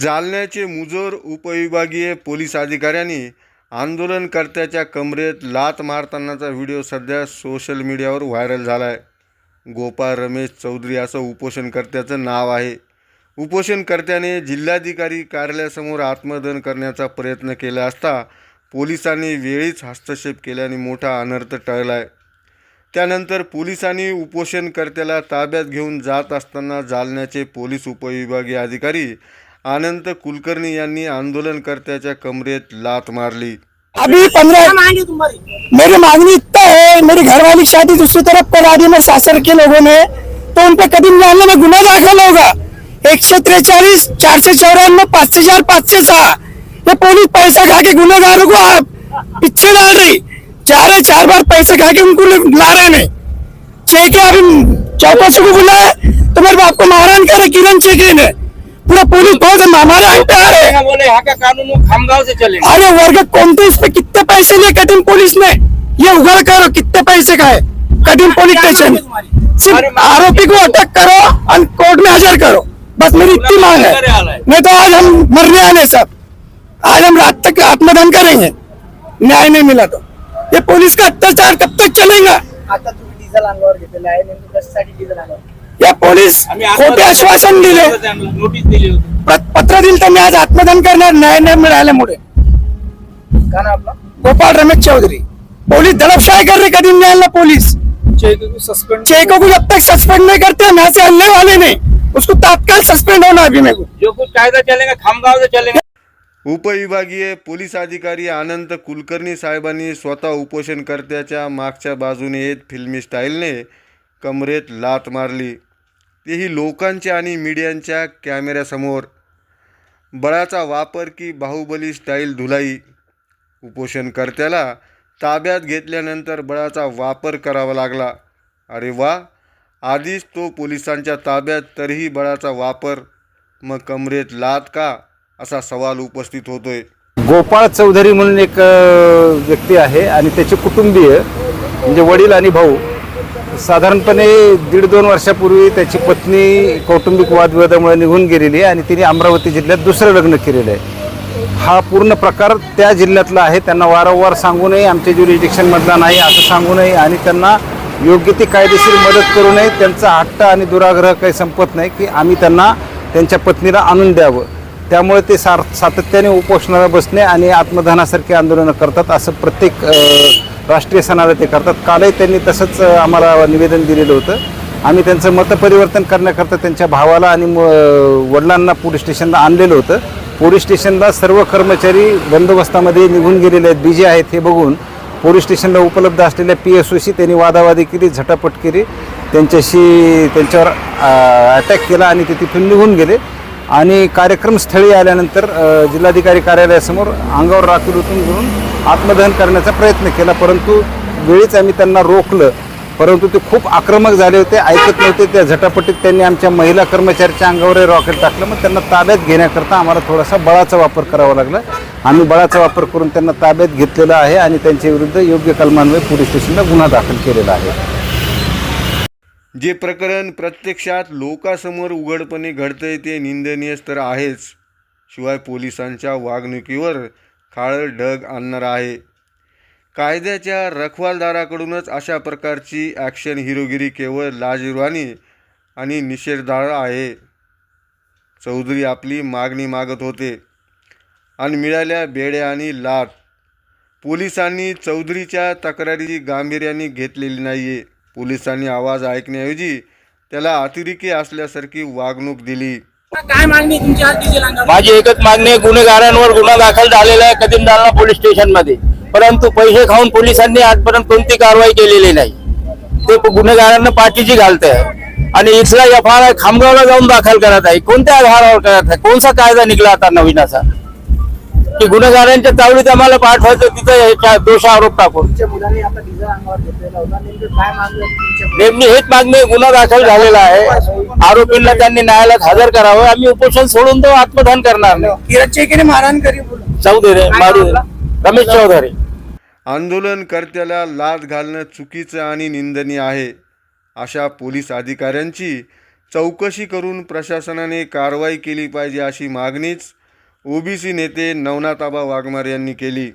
जालन्याचे मुजोर उपविभागीय पोलीस अधिकाऱ्यांनी आंदोलनकर्त्याच्या कमरेत लात मारतानाचा व्हिडिओ सध्या सोशल मीडियावर व्हायरल झाला आहे गोपाळ रमेश चौधरी असं उपोषणकर्त्याचं नाव आहे. उपोषणकर्त्याने जिल्हाधिकारी कार्यालयासमोर आत्मदहन करण्याचा प्रयत्न केला असता पोलिसांनी वेळीच हस्तक्षेप केल्याने मोठा अनर्थ टळला आहे त्यानंतर पोलिसांनी उपोषणकर्त्याला ताब्यात घेऊन जात असताना जालन्याचे पोलीस उपविभागीय अधिकारी आनंद कुलकर्णी यांनी आंदोलनकर्त्याच्या कमरेत लात मारली. अभी पंद्रह मांगे तुम्हारी? मेरी मांगनी इतना है मेरी घरवाली की शादी दूसरी तरफ करा दी मैं सासर के लोगों ने तो उन पे कदम डालने में गुना दाखिल होगा। एक सौ त्रेचालीस चार सौ चौरानवे पाँच से चार पाँच से सहा ये पुलिस पैसा खा के गुनेगारों को आप पीछे डाल रही। चार है चार बार पैसे खा के उनको ला रहे नहीं चेके अभी चौकसी को बुलाया तो मेरे बाप को मारहाण करे किरण चेके ने। पूरा पुलिस बहुत हमारे रहे हैं। बोले यहाँ का कानून खामगांव से चलेगा अरे वर्ग कोणते इस पे कितने पैसे लिए कटिंग पुलिस ने? ये उगड़ करो कितने पैसे का है? Cutting police station. सिर्फ आरोपी को अटक करो और कोर्ट में हाजिर करो। बस मेरी इतनी मांग है। नहीं तो आज हम मरने आने सब। आज हम रात तक आत्मदान करेंगे। न्याय नहीं मिला तो। ये पुलिस का अत्याचार कब तक चलेगा? आता तुम्ही डिझेल अंगावर घेतलेलं आहे नेमकं कशासाठी डिझेल अंगावर या पुलिस खोटे आश्वासन दिले. नोटीस दिली होती. प्र- पत्र दिलं तर मी आज आत्मदान करणार न्याय मिळाल्यामुळे ना आपला? गोपाल रमेश चौधरी. पुलिस दड़पशाही कर रही कदीम न्यायालय पुलिस सस्पेंड चेको को जब तक सस्पेंड नहीं करते हम यहाँ से हलने वाले नहीं. उसको तत्काल सस्पेंड होना अभी मेरे को. जो कुछ कायदा चलेगा खामगांव से चलेगा. उपविभागीय पोलीस अधिकारी आनंद कुलकर्णी साहेबांनी स्वतः उपोषणकर्त्याच्या मागच्या बाजूने येत फिल्मी स्टाईलने कमरेत लात मारली. तेही लोकांच्या आणि मीडियांच्या कॅमेऱ्यासमोर. बळाचा वापर की बाहुबली स्टाईल धुलाई. उपोषणकर्त्याला ताब्यात घेतल्यानंतर बळाचा वापर करावा लागला. अरे वा! आधीच तो पोलिसांच्या ताब्यात तरीही बळाचा वापर. मग कमरेत लाद का? असा सवाल उपस्थित होतोय. गोपाळ चौधरी म्हणून एक व्यक्ती आहे आणि त्याचे कुटुंबीय म्हणजे वडील आणि भाऊ. साधारणपणे दीड दोन वर्षापूर्वी त्याची पत्नी कौटुंबिक वादविवादामुळे निघून गेलेली आहे आणि तिने अमरावती जिल्ह्यात दुसरं लग्न केलेलं आहे. हा पूर्ण प्रकार त्या जिल्ह्यातला आहे. त्यांना वारंवार सांगूनही आमच्या ज्युरिडिक्शनमधला नाही असं सांगूनही आणि त्यांना योग्य ती कायदेशीर मदत करूनही त्यांचा हट्ट आणि दुराग्रह काही संपत नाही की आम्ही त्यांना त्यांच्या पत्नीला आणून द्यावं. त्यामुळे ते सार सातत्याने उपोषणाला बसणे आणि आत्मदहनासारखी आंदोलनं करतात असं प्रत्येक राष्ट्रीय सणाला ते करतात. कालही त्यांनी तसंच आम्हाला निवेदन दिलेलं होतं. आम्ही त्यांचं मतपरिवर्तन करण्याकरता त्यांच्या भावाला आणि म- वडिलांना पोलीस स्टेशनला आणलेलं होतं. पोलीस स्टेशनला सर्व कर्मचारी बंदोबस्तामध्ये निघून गेलेले आहेत. बिजी आहेत हे बघून पोलीस स्टेशनला उपलब्ध असलेल्या पी एस ओशी त्यांनी वादावादी केली झटापट केली. त्यांच्याशी त्यांच्यावर अटॅक केला आणि ते तिथून निघून गेले. आणि कार्यक्रम स्थळी आल्यानंतर जिल्हाधिकारी कार्यालयासमोर अंगावर राखील उतरून घेऊन आत्मदहन करण्याचा प्रयत्न केला परंतु वेळीच आम्ही त्यांना रोखलं. परंतु ते खूप आक्रमक झाले होते ऐकत नव्हते. त्या झटापटीत त्यांनी आमच्या महिला कर्मचाऱ्याच्या अंगावर रॉकेट टाकलं. मग त्यांना ताब्यात घेण्याकरता आम्हाला थोडासा बळाचा वापर करावा लागला. आम्ही बळाचा वापर करून त्यांना ताब्यात घेतलेला आहे आणि त्यांच्या विरुद्ध योग्य कलमान्वये पोलीस स्टेशनला गुन्हा दाखल केलेला आहे. जे प्रकरण प्रत्यक्षात लोकासमोर उघडपणे घडतंय ते निंदनीय तर आहेच. शिवाय पोलिसांच्या वागणुकीवर खाळ ढग आणणार आहे. कायद्याच्या रखवालदाराकडूनच अशा प्रकारची ॲक्शन हिरोगिरी केवळ लाजिरवाणी आणि निषेधार्ह आहे. चौधरी आपली मागणी मागत होते आणि मिळाल्या बेड्या आणि लाट पोलिसांनी चौधरीच्या तक्रारीची गांभीर्याने घेतलेली नाही आहे पोलिसांनी आवाज ऐकण्याऐवजी त्याला अतिरेकी असल्यासारखी वागणूक दिली. काय मागणी तुमची आज माझी एकच मागणी आहे गुन्हेगारांवर गुन्हा दाखल झालेला आहे कदीम जालना पोलीस स्टेशनमध्ये परंतु पैसे खाऊन पोलिसांनी आजपर्यंत कोणती कारवाई केलेली नाही. ते गुन्हेगारांना पाठीची घालत आहे आणि इथला एफ आर आय खामगावला जाऊन दाखल करत आहे. कोणत्या आधारावर करत आहे? कोणता कायदा निघला आता नवीन असा? की गुन्हेगारांच्या तावडीत आम्हाला पाठवायचं तिथं दोष आरोप टाकून? नेमणी हेच मागणी गुन्हा दाखल झालेला आहे. आरोपींना त्यांनी न्यायालयात हजर करावं. आम्ही उपोषण सोडून तो आत्मदान करणार नाही. मारहाण करी चौधरी मारू रमेश चौधरी. आंदोलनकर्त्याला लाच घालणं चुकीचं आणि निंदनीय आहे अशा पोलीस अधिकाऱ्यांची चौकशी करून प्रशासनाने कारवाई केली पाहिजे अशी मागणीच ओबीसी नेते नवनाथाबा वाघमारे यांनी केली.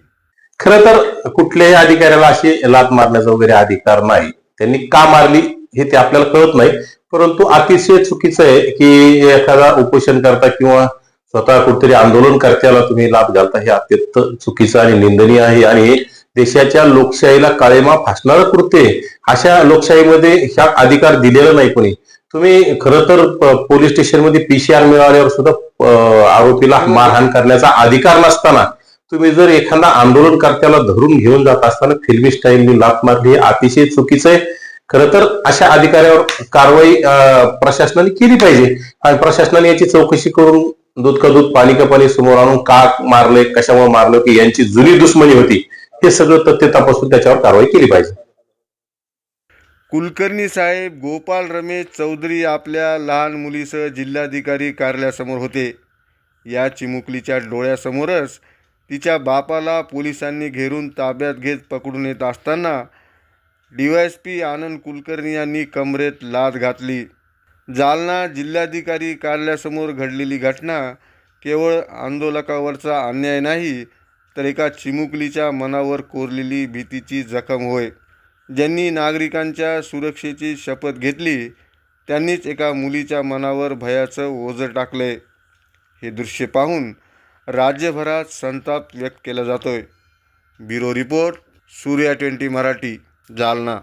खर तर कुठल्याही अधिकाऱ्याला अशी लात मारण्याचा वगैरे अधिकार नाही. त्यांनी का मारली हे ते आपल्याला कळत नाही. परंतु अतिशय चुकीचं आहे की एखादा उपोषण करता किंवा स्वतः कुठेतरी आंदोलन करत्याला तुम्ही लाभ घालता हे अत्यंत चुकीचं आणि निंदनीय आहे. आणि देशाच्या लोकशाहीला काळेमा फासणारं कृत्य अशा लोकशाहीमध्ये ह्या अधिकार दिलेला नाही कोणी. तुम्ही खरं तर पोलीस स्टेशनमध्ये पीसीआर मिळाल्यावर सुद्धा आरोपीला मारहाण करण्याचा अधिकार नसताना तुम्ही जर एखादा आंदोलनकर्त्याला धरून घेऊन जात असताना फिल्मी स्टाईलनी लात मारली हे अतिशय चुकीचं आहे. खरं तर अशा अधिकाऱ्यावर कारवाई प्रशासनाने केली पाहिजे. आणि प्रशासनाने याची चौकशी करून दूध का दूध पाणी का पाणी समोर आणून का मारले कशामुळे मारलं की यांची जुनी दुश्मनी होती हे सगळं तथ्य तपासून त्याच्यावर कारवाई केली पाहिजे. कुलकर्णी साहेब गोपाल रमेश चौधरी आपल्या लहान मुलीसह जिल्हाधिकारी कार्यालयासमोर होते. या चिमुकलीच्या डोळ्यासमोरच तिच्या बापाला पोलिसांनी घेरून ताब्यात घेत पकडून येत असताना D Y S P Anand Kulkarni यांनी कमरेत लाद घातली. जालना जिल्हाधिकारी कार्यालयासमोर घडलेली घटना केवळ आंदोलकावरचा अन्याय नाही तर एका चिमुकलीच्या मनावर कोरलेली भीतीची जखम होय. ज्यांनी नागरिकांच्या सुरक्षेची शपथ घेतली त्यांनीच एका मुलीच्या मनावर भयाचं ओझं टाकलंय. हे दृश्य पाहून राज्यभरात संताप व्यक्त केला जातोय. Bureau report Surya twenty Marathi Jalna.